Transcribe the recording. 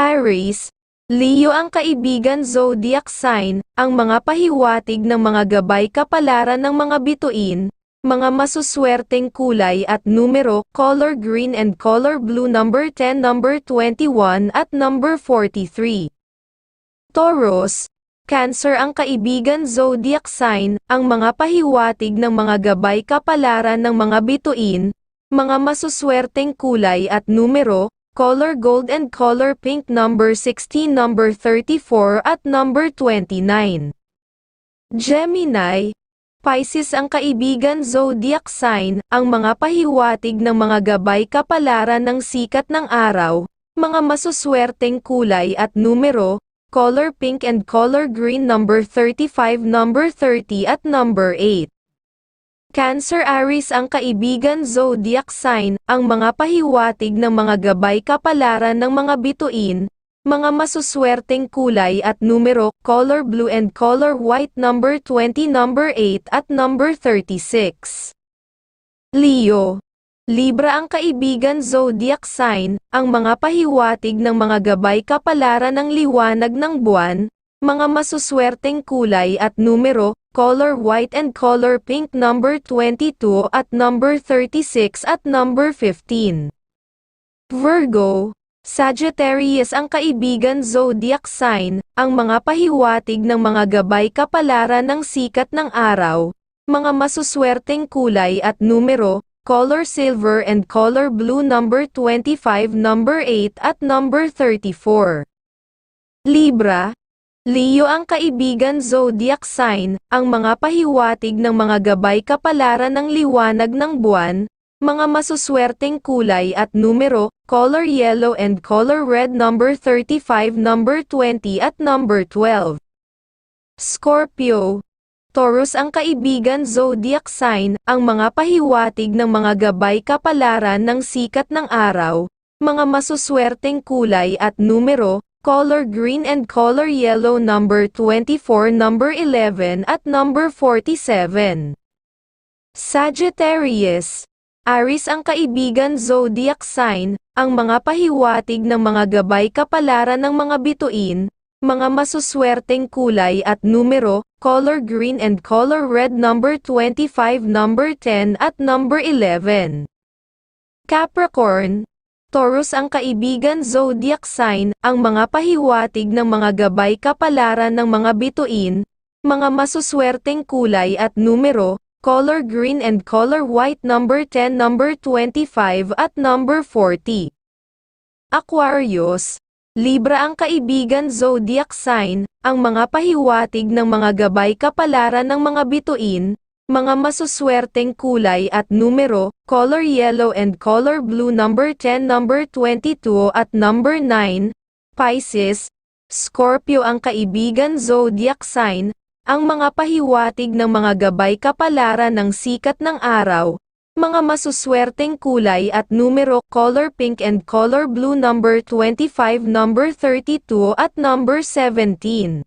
Aries, Leo ang kaibigan zodiac sign, ang mga pahiwatig ng mga gabay kapalaran ng mga bituin, mga masuswerteng kulay at numero, color green and color blue number 10, number 21 at number 43. Taurus, Cancer ang kaibigan zodiac sign, ang mga pahiwatig ng mga gabay kapalaran ng mga bituin, mga masuswerteng kulay at numero, color gold and color pink number 16, number 34 at number 29. Gemini, Pisces ang kaibigan zodiac sign, ang mga pahiwatig ng mga gabay kapalaran ng sikat ng araw, mga masuswerteng kulay at numero, color pink and color green number 35, number 30 at number 8. Cancer Aries ang kaibigan zodiac sign, ang mga pahiwatig ng mga gabay kapalaran ng mga bituin, mga masuswerteng kulay at numero, color blue and color white number 20, number 8 at number 36. Leo Libra ang kaibigan zodiac sign, ang mga pahiwatig ng mga gabay kapalaran ng liwanag ng buwan, mga masuswerteng kulay at numero, color white and color pink number 22 at number 36 at number 15. Virgo, Sagittarius ang kaibigan zodiac sign, ang mga pahiwatig ng mga gabay kapalaran ng sikat ng araw, mga masuswerteng kulay at numero, color silver and color blue number 25, number 8 at number 34. Libra, Leo ang kaibigan zodiac sign, ang mga pahiwatig ng mga gabay kapalaran ng liwanag ng buwan, mga masuswerteng kulay at numero, color yellow and color red number 35, number 20 at number 12. Scorpio, Taurus ang kaibigan zodiac sign, ang mga pahiwatig ng mga gabay kapalaran ng sikat ng araw, mga masuswerteng kulay at numero, color green and color yellow number 24, number 11 at number 47. Sagittarius, Aries ang kaibigan zodiac sign, ang mga pahiwatig ng mga gabay kapalaran ng mga bituin, mga masuswerteng kulay at numero, color green and color red number 25, number 10 at number 11. Capricorn, Taurus ang kaibigan zodiac sign, ang mga pahiwatig ng mga gabay kapalaran ng mga bituin, mga masuswerteng kulay at numero, color green and color white number 10, number 25 at number 40. Aquarius, Libra ang kaibigan zodiac sign, ang mga pahiwatig ng mga gabay kapalaran ng mga bituin, mga masuswerteng kulay at numero, color yellow and color blue number 10, number 22 at number 9. Pisces, Scorpio ang kaibigan zodiac sign, ang mga pahiwatig ng mga gabay kapalaran ng sikat ng araw, mga masuswerteng kulay at numero, color pink and color blue number 25, number 32 at number 17.